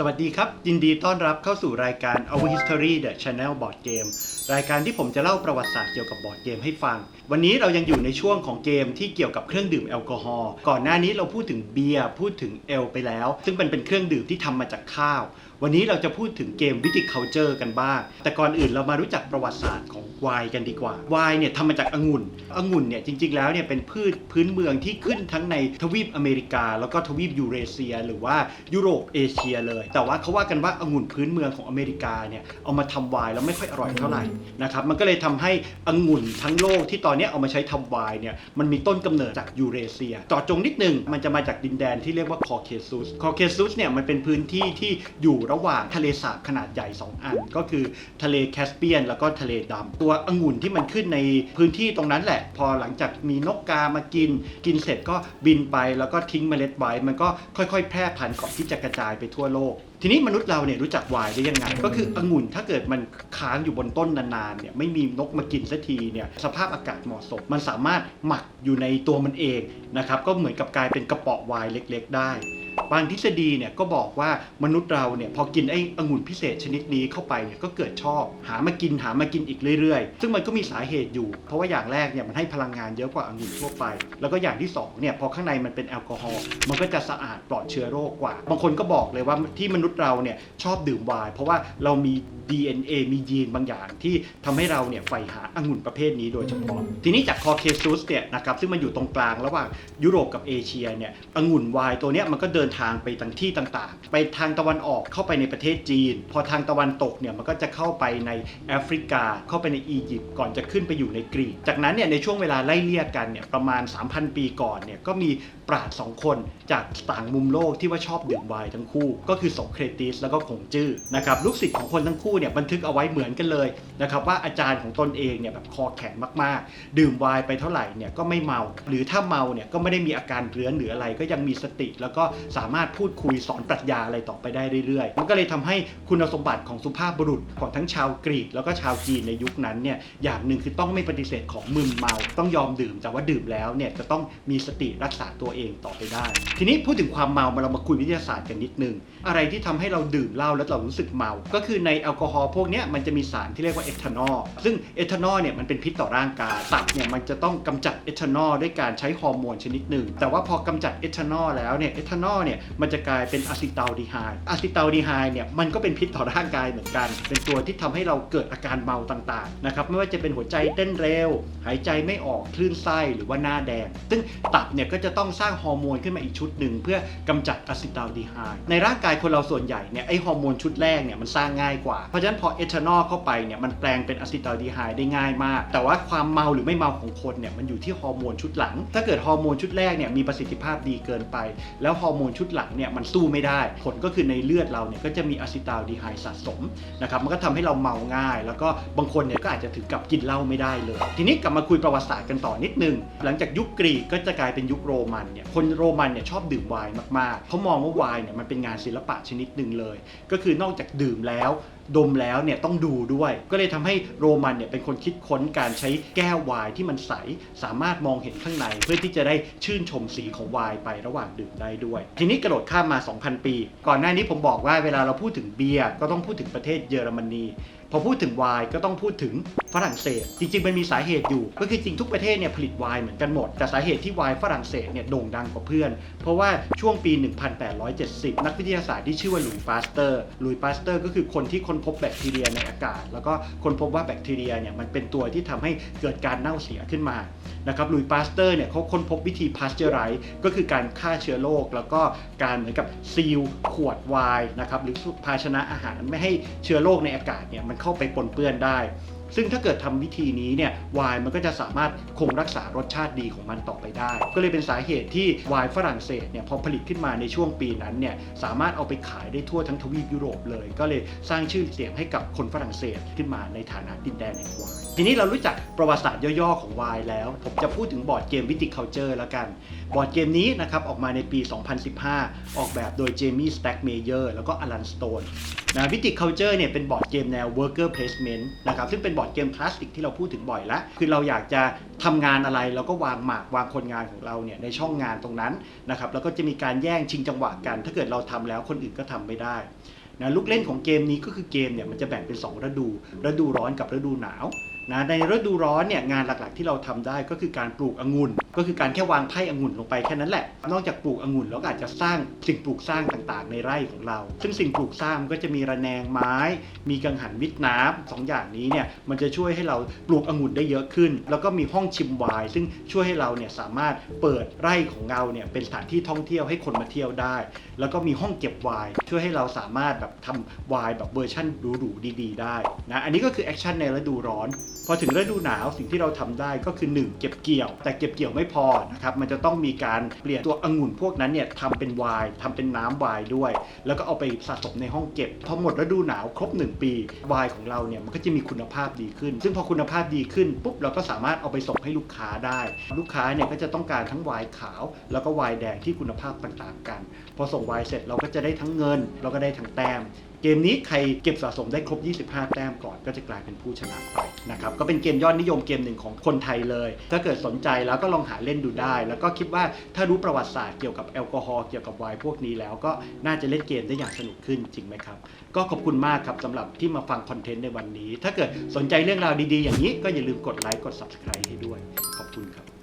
สวัสดีครับ ยินดีต้อนรับเข้าสู่รายการ Our History The Channel Board Game รายการที่ผมจะเล่าประวัติศาสตร์เกี่ยวกับบอร์ดเกมให้ฟัง วันนี้เรายังอยู่ในช่วงของเกมที่เกี่ยวกับเครื่องดื่มแอลกอฮอล์ก่อนหน้านี้เราพูดถึงเบียร์พูดถึงเอลไปแล้ว ซึ่งเป็นเป็นเครื่องดื่มที่ทำมาจากข้าว วันนี้เราจะพูดถึงเกมวิติเคาเจอร์กันบ้าง แต่ก่อนอื่นเรามารู้จักประวัติศาสตร์ของไวน์กันดีกว่าไวน์เนี่ยทำมาจากองุ่นองุ่นเนี่ยจริงๆแล้วเนี่ยเป็นพืชพื้นเมืองที่ขึ้นทั้งในทวีปอเมริกา แล้วก็ทวีปยูเรเซีย หรือว่ายุโรปเอเชียเลยแต่ว่าเขาว่ากันว่าองุ่นพื้นเมืองของอเมริกาเนี่ยเอามาทำไวน์แล้วไม่ค่อยอร่อยเท่าไหร่นะครับมันก็เลยทำให้องุ่นทั้งโลกที่ตอนนี้เอามาใช้ทำไวน์เนี่ยมันมีต้นกำเนิดจากยูเรเซียต่อจงนิดนึงมันจะมาจากดินแดนที่เรียกว่าคอเคซุสคอเคซุสเนี่ยมันเป็นพื้นที่ที่อยู่ระหว่างทะเลสาบขนาดใหญ่ 2 อัน ก็คือทะเลแคสเปียน แล้วก็ทะเลดำตัวองุ่นที่มันขึ้นในพื้นที่ตรงนั้นแหละ พอหลังจากมีนกกามากิน กินเสร็จก็บินไปแล้วก็ทิ้งเมล็ดไว้ มันก็ค่อยๆ แพร่พันธุ์ก่อนที่จะกระจายไปทั่วโลก ทีนี้มนุษย์เราเนี่ยรู้จักไวน์ได้ยังไง ก็คือองุ่นถ้าเกิดมันค้างอยู่บนต้นนานๆเนี่ยไม่มีนกมากินสักทีเนี่ยสภาพอากาศเหมาะสม มันสามารถหมักอยู่ในตัวมันเองนะครับก็เหมือนกับกลายเป็นกระป๋อไวน์เล็ก ๆ ได้ บางทฤษฎีเนี่ยก็บอกว่ามนุษย์เราเนี่ยพอกินไอ้องุ่นพิเศษชนิดนี้เข้าไปเนี่ยก็เกิดชอบ หามากินหามากินอีกเรื่อยๆ ซึ่งมันก็มีสาเหตุอยู่ เพราะว่าอย่างแรกเนี่ยมันให้พลังงานเยอะกว่าองุ่นทั่วไป แล้วก็อย่างที่สองเนี่ยพอข้างในมันเป็นแอลกอฮอล์มันก็จะสะอาดปลอดเชื้อโรคกว่า บางคนก็บอกเลยว่าที่มนุษย์เราเนี่ยชอบดื่มไวน์เพราะว่าเรามี DNA มียีนบางอย่างที่ทำให้เราเนี่ยใฝ่หาองุ่นประเภทนี้โดยเฉพาะ ทีนี้จากคอเคซุสเนี่ยนะครับซึ่งมันอยู่ตรงกลางระหว่างยุโรปกับเอเชียเนี่ยองุ่นไวน์ตัวเนี้ยมันก็เดินทางไปทางที่ต่างๆ ไปทางตะวันออกเข้าไปในประเทศจีน พอทางตะวันตกเนี่ยมันก็จะเข้าไปในแอฟริกา เข้าไปในอียิปต์ก่อนจะขึ้นไปอยู่ในกรีก จากนั้นเนี่ยในช่วงเวลาไล่เลี่ยกันเนี่ยประมาณ 3,000 ปีก่อนเนี่ยก็มีปราชญ์สองคนจากต่างมุมโลกที่ว่าชอบดื่มไวน์ทั้งคู่ ก็คือโสเครติสแล้วก็คงจื้อนะครับลูกศิษย์ของคนทั้งคู่เนี่ยบันทึกเอาไว้เหมือนกันเลยนะครับว่าอาจารย์ของตนเองเนี่ยแบบคอแข็งมากๆ ดื่มไวน์ไปเท่าไหร่เนี่ยก็ไม่เมา หรือถ้าเมาเนี่ยก็ไม่ได้มีอาการเรื้อนหรืออะไรก็ยังมีสติ แล้วก็สามารถพูดคุยสอนปรัชญาอะไรต่อไปได้เรื่อยๆ มันก็เลยทำให้คุณสมบัติของสุภาพบุรุษของทั้งชาวกรีก แล้วก็ชาวจีนในยุคนั้นเนี่ยอย่างหนึ่งคือต้องไม่ปฏิเสธของมึนเมาต้องยอมดื่มแต่ว่าดื่มแล้วเนี่ยจะต้องมีสติรักษาตัวเองต่อไปได้ ทีนี้พูดถึงความเมามาเรามาคุยวิทยาศาสตร์กันนิดนึง อะไรที่ทำให้เราดื่มเหล้าแล้วเรารู้สึกเมา ก็คือในแอลกอฮอล์พวกนี้มันจะมีสารที่เรียกว่าเอทานอลซึ่งเอทานอลเนี่ยมันเป็นพิษต่อร่างกายตับเนี่ยมันจะต้องกำจัดเอทานอลด้วยการใช้ฮอร์โมนชนิดหนึ่ง แต่ว่าพอกำจัดเอทานอลแล้วเนี่ยเอทานอลเนี่ยมันจะกลายเป็นอะซิตาลดีไฮด์อะซิตาลดีไฮด์เนี่ยมันก็เป็นพิษต่อร่างกายเหมือนกัน เป็นตัวที่ทำให้เราเกิดอาการเมาต่างๆนะครับไม่ว่าจะเป็นหัวใจเต้นเร็ว หายใจไม่ออกคลื่นไส้หรือว่าหน้าแดง ซึ่งตับเนี่ยก็จะต้องสร้างฮอร์โมนขึ้นมาอีกชุดหนึ่งเพื่อกำจัดอะซิตาลดีไฮด์ในร่างกายคนเราส่วนใหญ่เนี่ยไอฮอร์โมนชุดแรกเนี่ยมันสร้างง่ายกว่าเพราะฉะนั้นพอเอทานอลเข้าไปเนี่ยมันแปลงเป็นอะซิตาลดีไฮด์ได้ง่ายมาก แต่ว่าความเมาหรือไม่เมาของคนเนี่ยมันอยู่ที่ฮอร์โมนชุดหลัง ถ้าเกิดฮอร์โมนชุดแรกเนี่ยมีประสิทธิภาพดีเกินไป แล้วฮอร์โมนชุดหลังเนี่ยมันสู้ไม่ได้ ผลก็คือในเลือดเราเนี่ยก็จะมีอะซิตาลดีไฮด์สะสมนะครับมันก็ทำให้เราเมาง่าย แล้วก็บางคนเนี่ยก็อาจจะถึงกับกินเหล้าไม่ได้เลย ทีนี้กลับมาคุยประวัติศาสตร์กันต่อนิดนึง หลังจากยุคกรีกก็จะกลายเป็นยุคโรมันเนี่ยคนโรมันเนี่ยชอบดื่มไวน์มากๆเขามองว่าไวน์เนี่ยมันเป็นงานศิลปะชนิดหนึ่งเลย ก็คือนอกจากดื่มแล้ว ดมแล้วเนี่ยต้องดูด้วย ก็เลยทำให้โรมันเนี่ยเป็นคนคิดค้นการใช้แก้วไวน์ที่มันใสสามารถมองเห็นข้างใน เพื่อที่จะได้ชื่นชมสีของไวน์ไประหว่างดื่มได้ด้วย ทีนี้กระโดดข้ามมา 2,000 ปี ก่อนหน้านี้ผมบอกว่าเวลาเราพูดถึงเบียร์ก็ต้องพูดถึงประเทศเยอรมนีพอพูดถึงไวน์ก็ต้องพูดถึง ฝรั่งเศส จริง ๆ มันมีสาเหตุอยู่ ก็คือจริงทุกประเทศเนี่ยผลิตไวน์เหมือนกันหมด แต่สาเหตุที่ไวน์ฝรั่งเศสเนี่ยโด่งดังกว่าเพื่อน เพราะว่าช่วงปี 1870 นักวิทยาศาสตร์ที่ชื่อว่าหลุยส์ปาสเตอร์หลุยส์ปาสเตอร์ก็คือคนที่ค้นพบแบคทีเรียในอากาศ แล้วก็ค้นพบว่าแบคทีเรียเนี่ยมันเป็นตัวที่ทำให้เกิดการเน่าเสียขึ้นมานะครับลุยปาสเตอร์เนี่ยเขาค้นพบวิธีพาสเจอไรส์ก็คือการฆ่าเชื้อโรคแล้วก็การเหมือนกับซีลขวดไวน์นะครับหรือภาชนะอาหารไม่ให้เชื้อโรคในอากาศเนี่ยมันเข้าไปปนเปื้อนได้ ซึ่งถ้าเกิดทำวิธีนี้เนี่ยไวน์มันก็จะสามารถคงรักษารสชาติดีของมันต่อไปได้ ก็เลยเป็นสาเหตุที่ไวน์ฝรั่งเศสเนี่ยพอผลิตขึ้นมาในช่วงปีนั้นเนี่ยสามารถเอาไปขายได้ทั่วทั้งทวีปยุโรปเลย ก็เลยสร้างชื่อเสียงให้กับคนฝรั่งเศสขึ้นมาในฐานะดินแดนแห่งไวน์ทีนี้เรารู้จักประวัติศาสตร์ย่อๆของไวน์แล้ว ผมจะพูดถึงบอร์ดเกมวิติเคาเจอร์แล้วกัน บอร์ดเกมนี้นะครับออกมาในปี 2015 ออกแบบโดยเจมี่สแต็กเมเยอร์แล้วก็อลันสโตนนะวิติเคาเจอร์เนี่ยเป็นบอร์ดเกมแนว worker placement นะครับซึ่งเป็นบอร์ดเกมคลาสสิกที่เราพูดถึงบ่อยแล้ว คือเราอยากจะทำงานอะไรเราก็วางหมากวางคนงานของเราเนี่ยในช่องงานตรงนั้นนะครับแล้วก็จะมีการแย่งชิงจังหวะกัน ถ้าเกิดเราทำแล้วคนอื่นก็ทำไม่ได้นะลูกเล่นของเกมนี้ก็คือเกมเนี่ยมันจะแบ่งเป็น 2 ฤดู ฤดูร้อนกับฤดูหนาว นะในฤดูร้อนเนี่ยงานหลักๆที่เราทำได้ก็คือการปลูกองุ่น ก็คือการแค่วางไพ่องุ่นลงไปแค่นั้นแหละ นอกจากปลูกองุ่นแล้วอาจจะสร้างสิ่งปลูกสร้างต่างๆ ในไร่ของเรา ซึ่งสิ่งปลูกสร้างก็จะมีระแนงไม้ มีกังหันวิทย์น้ำสองอย่างนี้เนี่ยมันจะช่วยให้เราปลูกองุ่นได้เยอะขึ้น แล้วก็มีห้องชิมไวน์ซึ่งช่วยให้เราเนี่ยสามารถเปิดไร่ของเราเนี่ยเป็นสถานที่ท่องเที่ยวให้คนมาเที่ยวได้ แล้วก็มีห้องเก็บไวน์ช่วยให้เราสามารถแบบทำไวน์แบบเวอร์ชั่นหรูๆดี ๆ ได้นะอันนี้ก็คือแอคชั่นในฤดูร้อน พอถึงฤดูหนาวสิ่งที่เราทำได้ก็คือ 1 เก็บเกี่ยว แต่เก็บเกี่ยวไม่พอนะครับมันจะต้องมีการเปลี่ยนตัวองุ่นพวกนั้นเนี่ยทำเป็นไวน์ทำเป็นน้ำไวน์ด้วย แล้วก็เอาไปสะสมในห้องเก็บพอหมดฤดูหนาวครบ 1 ปีไวน์ของเราเนี่ยมันก็จะมีคุณภาพดีขึ้น ซึ่งพอคุณภาพดีขึ้นปุ๊บเราก็สามารถเอาไปส่งให้ลูกค้าได้ ลูกค้าเนี่ยก็จะต้องการทั้งไวน์ขาว แล้วก็ไวน์แดงที่คุณภาพต่างๆกัน พอส่งไวน์เสร็จเราก็จะได้ทั้งเงิน เราก็ได้ทั้งแต้มเกมนี้ใครเก็บสะสมได้ครบ 25 แต้มก่อนก็จะกลายเป็นผู้ชนะไปนะครับก็เป็นเกมยอดนิยมเกมหนึ่งของคนไทยเลย ถ้าเกิดสนใจแล้วก็ลองหาเล่นดูได้ แล้วก็คิดว่าถ้ารู้ประวัติศาสตร์เกี่ยวกับแอลกอฮอล์เกี่ยวกับไวน์พวกนี้แล้วก็น่าจะเล่นเกมได้อย่างสนุกขึ้นจริงไหมครับ ก็ขอบคุณมากครับสำหรับที่มาฟังคอนเทนต์ในวันนี้ ถ้าเกิดสนใจเรื่องราวดีๆ อย่างนี้ก็อย่าลืมกดไลค์กด subscribe ให้ด้วย ขอบคุณครับ